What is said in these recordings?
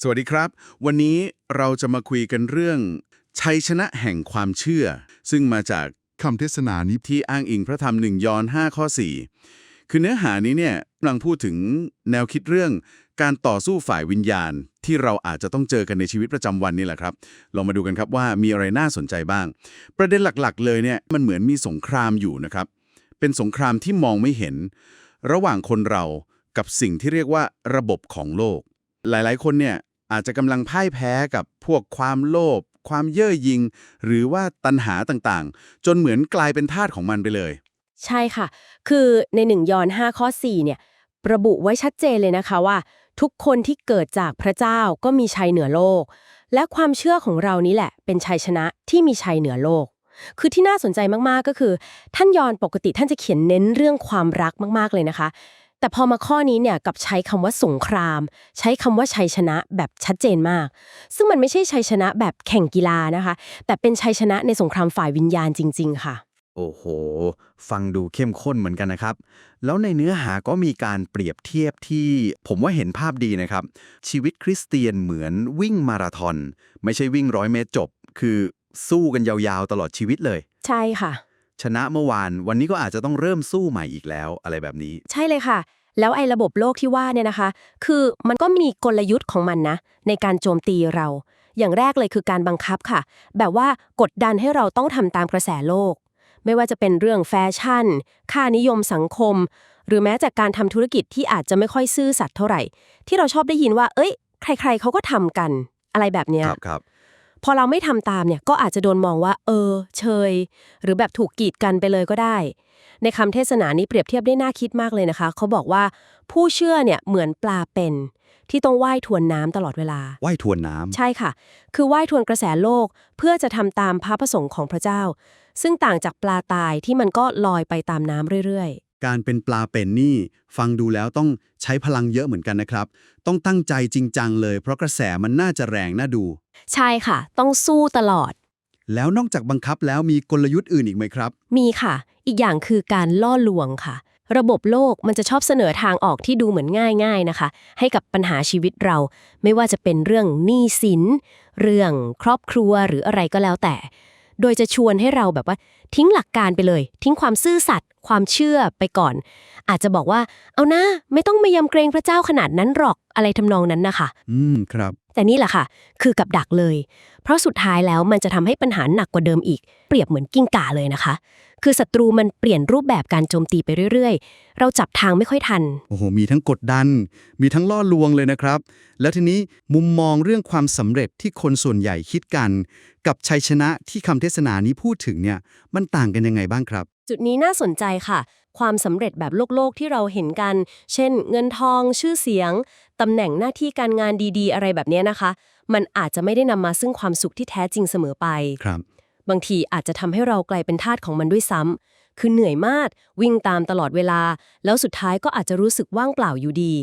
สวัสดีครับ วันนี้เราจะมาคุยกันเรื่อง ชัยชนะแห่งความเชื่อ ซึ่งมาจากคำเทศนานี้ที่อ้างอิงพระธรรมหนึ่งยอห์น5ข้อ 4 คือเนื้อหานี้เนี่ยกำลังพูดถึงแนวคิดเรื่องการต่อสู้ฝ่ายวิญญาณ ที่เราอาจจะต้องเจอกันในชีวิตประจำวันนี่แหละครับ ลองมาดูกันครับว่ามีอะไรน่าสนใจบ้าง ประเด็นหลักๆ เลยเนี่ยมันเหมือนมีสงครามอยู่นะครับ เป็นสงครามที่มองไม่เห็น ระหว่างคนเรากับสิ่งที่เรียกว่าระบบของโลก หลายๆ คนเนี่ยอาจจะกำลังพ่ายแพ้กับพวกความโลภความเย่อหยิ่งหรือว่าตัณหาต่างๆ จนเหมือนกลายเป็นทาสของมันไปเลย ใช่ค่ะ คือในหนึ่งยอห์น5ข้อ4เนี่ยระบุไว้ชัดเจนเลยนะคะว่า ทุกคนที่เกิดจากพระเจ้าก็มีชัยเหนือโลก และความเชื่อของเรานี้แหละ เป็นชัยชนะที่มีชัยเหนือโลก คือที่น่าสนใจมากๆก็คือ ท่านยอห์นปกติท่านจะเขียนเน้นเรื่องความรักมากๆเลยนะคะ แต่พอมาข้อนี้เนี่ยกลับใช้คำว่าสงคราม ใช้คำว่าชัยชนะแบบชัดเจนมาก ซึ่งมันไม่ใช่ชัยชนะแบบแข่งกีฬานะคะ แต่เป็นชัยชนะในสงครามฝ่ายวิญญาณจริง ๆ ค่ะ โอ้โห ฟังดูเข้มข้นเหมือนกันนะครับ แล้วในเนื้อหาก็มีการเปรียบเทียบที่ผมว่าเห็นภาพดีนะครับ ชีวิตคริสเตียนเหมือนวิ่งมาราธอนไม่ใช่วิ่งร้อยเมตรจบ คือสู้กันยาวๆตลอดชีวิตเลย ใช่ค่ะ ชนะเมื่อวาน วันนี้ก็อาจจะต้องเริ่มสู้ใหม่อีกแล้วอะไรแบบนี้ ใช่เลยค่ะ แล้วไอ้ระบบโลกที่ว่าเนี่ยนะคะ คือมันก็มีกลยุทธ์ของมันนะ ในการโจมตีเรา อย่างแรกเลยคือการบังคับค่ะ แบบว่ากดดันให้เราต้องทำตามกระแสโลก ไม่ว่าจะเป็นเรื่องแฟชั่น ค่านิยมสังคม หรือแม้แต่การทำธุรกิจที่อาจจะไม่ค่อยซื่อสัตย์เท่าไหร่ ที่เราชอบได้ยินว่า เอ้ย ใคร ๆเขาก็ทำกัน อะไรแบบเนี้ยครับครับ พอเราไม่ทำตามเนี่ยก็อาจจะโดนมองว่า เออ เชย หรือแบบถูกกีดกันไปเลยก็ได้ ในคำเทศนานี้เปรียบเทียบได้น่าคิดมากเลยนะคะ เขาบอกว่าผู้เชื่อเนี่ยเหมือนปลาเป็น ที่ต้องว่ายทวนน้ำตลอดเวลาว่ายทวนน้ำใช่ค่ะ คือว่ายทวนกระแสโลกเพื่อจะทำตามพระประสงค์ของพระเจ้า ซึ่งต่างจากปลาตายที่มันก็ลอยไปตามน้ำเรื่อย การเป็นปลาเป็นนี่ฟังดูแล้วต้องใช้พลังเยอะเหมือนกันนะครับ ต้องตั้งใจจริงจังเลย เพราะกระแสมันน่าจะแรงน่าดูๆใช่ค่ะ ต้องสู้ตลอด แล้วนอกจากบังคับแล้วมีกลยุทธ์อื่นอีกไหมครับ มีค่ะ อีกอย่างคือการล่อลวงค่ะ ระบบโลกมันจะชอบเสนอทางออกที่ดูเหมือนง่าย ๆนะคะ ให้กับปัญหาชีวิตเรา ไม่ว่าจะเป็นเรื่องหนี้สิน เรื่องครอบครัวหรืออะไรก็แล้วแต่ โดยจะชวนให้เราแบบว่า ทิ้งหลักการไปเลย ทิ้งความซื่อสัตย์ความเชื่อไปก่อน อาจจะบอกว่า เอานะ ไม่ต้องมายำเกรงพระเจ้าขนาดนั้นหรอกอะไรทำนองนั้นนะคะ อืมครับ แต่นี่แหละค่ะ คือกับดักเลย เพราะสุดท้ายแล้วมันจะทำให้ปัญหาหนักกว่าเดิมอีก เปรียบเหมือนกิ้งก่าเลยนะคะ คือศัตรูมันเปลี่ยนรูปแบบการโจมตีไปเรื่อยๆ เราจับทางไม่ค่อยทัน โอ้โห มีทั้งกดดัน มีทั้งล่อลวงเลยนะครับ แล้วทีนี้มุมมองเรื่องความสำเร็จที่คนส่วนใหญ่คิดกัน กับชัยชนะที่คำเทศนานี้พูดถึงเนี่ยมันต่างกันยังไงบ้างครับ จุดนี้น่าสนใจค่ะ ความสำเร็จแบบโลกโลกๆที่เราเห็นกัน เช่น เงินทอง ชื่อเสียงตำแหน่งหน้าที่การงานดีๆ อะไรแบบเนี้ยนะคะ มันอาจจะไม่ได้นำมาซึ่งความสุขที่แท้จริงเสมอไปครับ บางทีอาจจะทำให้เรากลายเป็นทาสของมันด้วยซ้ำคือเหนื่อยมากวิ่งตามตลอดเวลา แล้วสุดท้ายก็อาจจะรู้สึกว่างเปล่าอยู่ดี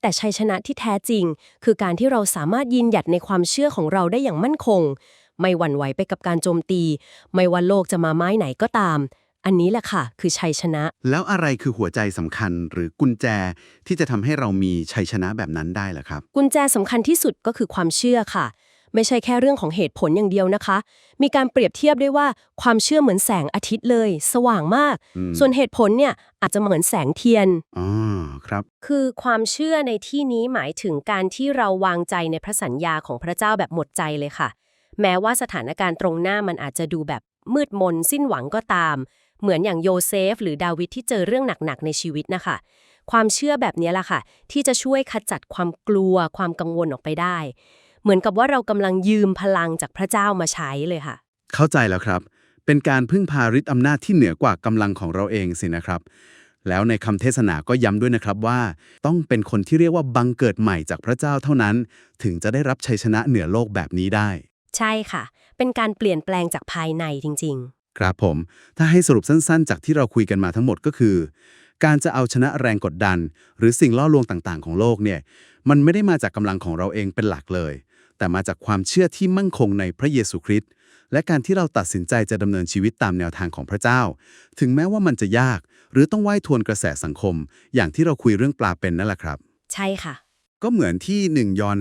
แต่ชัยชนะที่แท้จริง คือการที่เราสามารถยืนหยัดในความเชื่อของเราได้อย่างมั่นคง ไม่หวั่นไหวไปกับการโจมตี ไม่ว่าโลกจะมาไม้ไหนก็ตาม อันนี้แหละค่ะ คือชัยชนะ แล้วอะไรคือหัวใจสำคัญหรือกุญแจที่จะทำให้เรามีชัยชนะแบบนั้นได้ล่ะครับ กุญแจสำคัญที่สุดก็คือความเชื่อค่ะ ไม่ใช่แค่เรื่องของเหตุผลอย่างเดียวนะคะ มีการเปรียบเทียบได้ว่าความเชื่อเหมือนแสงอาทิตย์เลย สว่างมากอืมส่วนเหตุผลเนี่ยอาจจะเหมือนแสงเทียน อ๋อครับ คือความเชื่อในที่นี้หมายถึงการที่เราวางใจในพระสัญญาของพระเจ้าแบบหมดใจเลยค่ะ แม้ว่าสถานการณ์ตรงหน้ามันอาจจะดูแบบมืดมน สิ้นหวังก็ตาม เหมือนอย่างโยเซฟ หรือดาวิดที่เจอเรื่องหนักๆในชีวิตนะคะ ความเชื่อแบบนี้ล่ะค่ะ ที่จะช่วยขจัดความกลัวความกังวลออกไปได้ เหมือนกับว่าเรากำลังยืมพลังจากพระเจ้ามาใช้เลยค่ะ เข้าใจแล้วครับ เป็นการพึ่งพาฤทธิ์อำนาจที่เหนือกว่ากำลังของเราเองสินะครับแล้วในคำเทศนาก็ย้ำด้วยนะครับว่า ต้องเป็นคนที่เรียกว่าบังเกิดใหม่จากพระเจ้าเท่านั้น ถึงจะได้รับชัยชนะเหนือโลกแบบนี้ได้ ใช่ค่ะ เป็นการเปลี่ยนแปลงจากภายในจริง ๆ ครับผม ถ้าให้สรุปสั้นๆ จากที่เราคุยกันมาทั้งหมดก็คือ การจะเอาชนะแรงกดดัน หรือสิ่งล่อลวงต่างๆ ของโลกเนี่ยมันไม่ได้มาจากกำลังของเราเองเป็นหลักเลย แต่มาจากความเชื่อที่มั่นคงในพระเยซูคริสต์และการที่เราตัดสินใจจะดำเนินชีวิตตามแนวทางของพระเจ้า ถึงแม้ว่ามันจะยาก หรือต้องว่ายทวนกระแสสังคม อย่างที่เราคุยเรื่องปลาเป็นนั่นแหละครับ ใช่ค่ะ ก็เหมือนที่1ยอห์น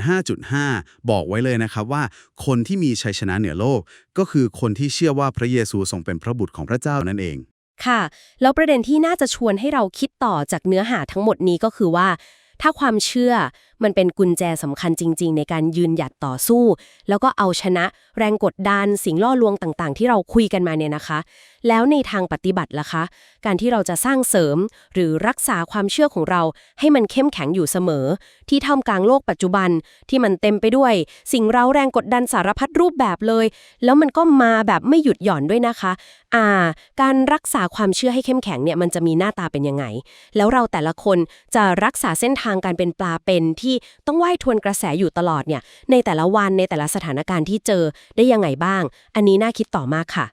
5.5 บอกไว้เลยนะครับว่า คนที่มีชัยชนะเหนือโลก ก็คือคนที่เชื่อว่าพระเยซูทรงเป็นพระบุตรของพระเจ้านั่นเอง ค่ะ แล้วประเด็นที่น่าจะชวนให้เราคิดต่อจากเนื้อหาทั้งหมดนี้ก็คือว่า ถ้าความเชื่อ มันเป็นกุญแจสำคัญจริง ๆ ในการยืนหยัดต่อสู้ แล้วก็เอาชนะแรงกดดันสิ่งล่อลวงต่างๆ ที่เราคุยกันมาเนี่ยนะคะ แล้วในทางปฏิบัติล่ะคะ การที่เราจะสร้างเสริม หรือรักษาความเชื่อของเราให้มันเข้มแข็งอยู่เสมอ ที่ท่ามกลางโลกปัจจุบันที่มันเต็มไปด้วย สิ่งเร้าแรงกดดันสารพัดรูปแบบเลย แล้วมันก็มาแบบไม่หยุดหย่อนด้วยนะคะ อ่า การรักษาความเชื่อให้เข้มแข็งเนี่ยมันจะมีหน้าตาเป็นยังไง แล้วเราแต่ละคนจะรักษาเส้นทางการเป็นปลาเป็นที่ที่ต้องว่ายทวนกระแสอยู่ตลอดเนี่ยในแต่ละวันในแต่ละสถานการณ์ที่เจอได้ยังไงบ้าง อันนี้น่าคิดต่อมากค่ะ